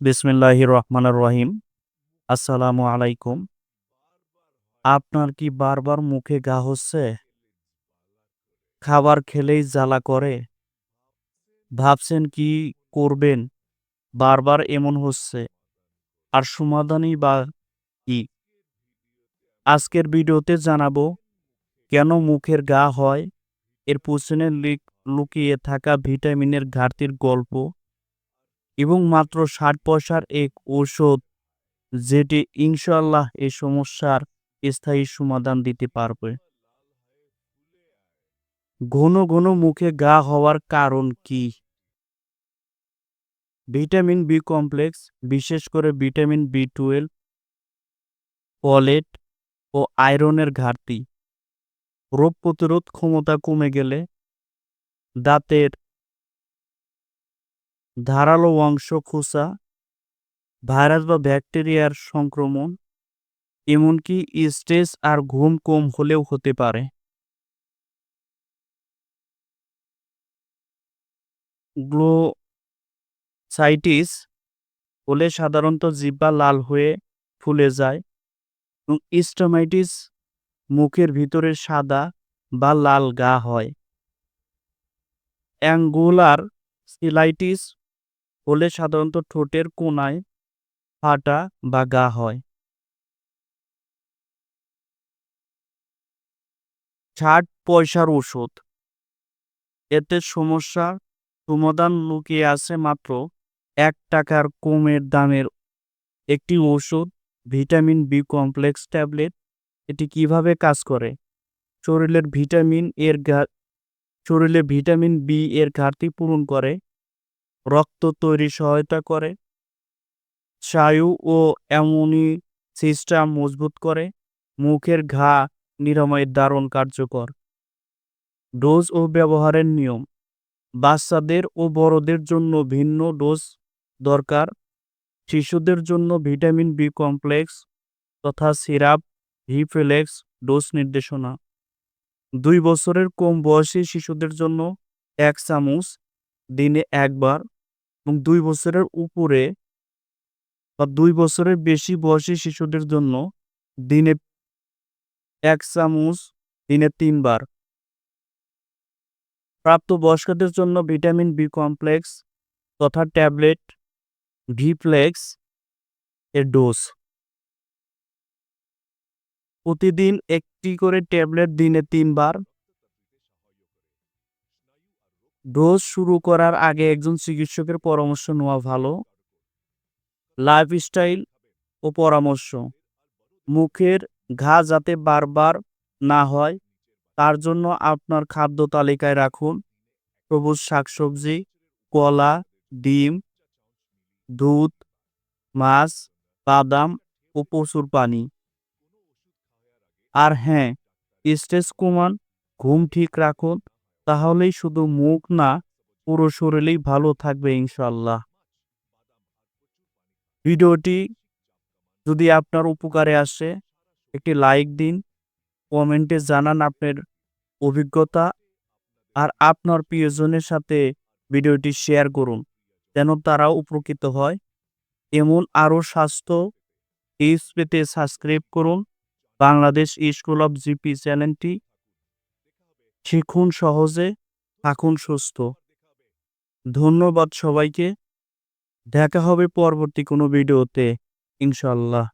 বিসমিল্লাহ রহমানুর রহিম আসসালামু আলাইকুম। আপনার কি বারবার মুখে গা হচ্ছে? খাবার খেলেই জ্বালা করে। ভাবছেন কি করবেন? বারবার এমন হচ্ছে। আর সমাধানই বা কি? আজকের ভিডিওতে জানাব, কেন মুখের গা হয়? এর পিছনে লিক- লুকিয়ে থাকা ভিটামিনের ঘাটতির গল্প। এবং মাত্র ষাট পয়সার এক ঔষধ, যেটি ইনশাল্লাহ এই সমস্যার স্থায়ী সমাধান দিতে পারবে। ঘন ঘন মুখে গা হওয়ার কারণ কি? ভিটামিন বি কমপ্লেক্স, বিশেষ করে ভিটামিন বি টুয়েলভ, ফলেট ও আয়রনের ঘাটতি। রোগ প্রতিরোধ ক্ষমতা কমে গেলে দাঁতের ধারালো অংশ খোসা ভাইরাস বা ব্যাকটেরিয়ার সংক্রমণ, এমনকি স্ট্রেস আর ঘুম কম হলেও হতে পারে। গ্লোসাইটিস হলে সাধারণত জিহ্বা লাল হয়ে ফুলে যায় এবং স্টোমাইটিস মুখের ভিতরে সাদা বা লাল গা হয়। অ্যাঙ্গুলার সিলাইটিস হলে সাধারণত ঠোঁটের কোনায় ফাটা বা গা হয়। ষাট পয়সার ওষুধ। এতে সমস্যার সমাধান লুকিয়ে আছে মাত্র এক টাকার কমের দামের একটি ওষুধ, ভিটামিন বি কমপ্লেক্স ট্যাবলেট। এটি কীভাবে কাজ করে? শরীরের ভিটামিন এর শরীরে ভিটামিন বি এর ঘাটতি পূরণ করে। রক্ত তৈরি সহায়তা করে স্নায়ু ও অ্যামনি সিস্টেম মজবুত করে, মুখের ঘা নিরাময়ের দারুণ কার্যকর। ডোজ ও ব্যবহারের নিয়ম, বাচ্চাদের ও বড়দের জন্য ভিন্ন ডোজ দরকার, শিশুদের জন্য ভিটামিন বি কমপ্লেক্স তথা সিরাপ ভিফ্লেক্স ডোজ নির্দেশনা। দুই বছরের কম বয়সী শিশুদের জন্য এক চামচ দিনে একবার এবং দুই বছরের উপরে বা দুই বছরের বেশি বয়সী শিশুদের জন্য দিনে এক চামচ, দিনে তিনবার। প্রাপ্তবয়স্কদের জন্য ভিটামিন বি কমপ্লেক্স তথা ট্যাবলেট, ভিপ্লেক্স এর ডোজ। প্রতিদিন একটি করে ট্যাবলেট দিনে তিনবার ডোজ শুরু করার আগে একজন চিকিৎসকের পরামর্শ নেওয়া ভালো। লাইফস্টাইল ও পরামর্শ। মুখের ঘা যাতে বারবার না হয়, তার জন্য আপনার খাদ্য তালিকায় রাখুন। সবুজ শাকসবজি, কলা, ডিম, দুধ, মাছ, বাদাম ও প্রচুর পানি। আর হ্যাঁ স্ট্রেস কমান, ঘুম ঠিক রাখুন। তাহলেই শুধু মুখ না, পুরো শরীরেই ভালো থাকবে ইনশাল্লাহ ভিডিওটি যদি আপনার উপকারে আসে, একটি লাইক দিন, কমেন্টে জানান আপনার অভিজ্ঞতা আর আপনার প্রিয়জনের সাথে ভিডিওটি শেয়ার করুন, যেন তারাও উপকৃত হয়। এমন আরও স্বাস্থ্য টিপস পেতে সাবস্ক্রাইব করুন। বাংলাদেশ স্কুল অফ জিপি চ্যানেলটি শিখুন সহজে থাকুন সুস্থ। ধন্যবাদ সবাইকে। দেখা হবে পরবর্তী কোনো ভিডিওতে ইনশাল্লাহ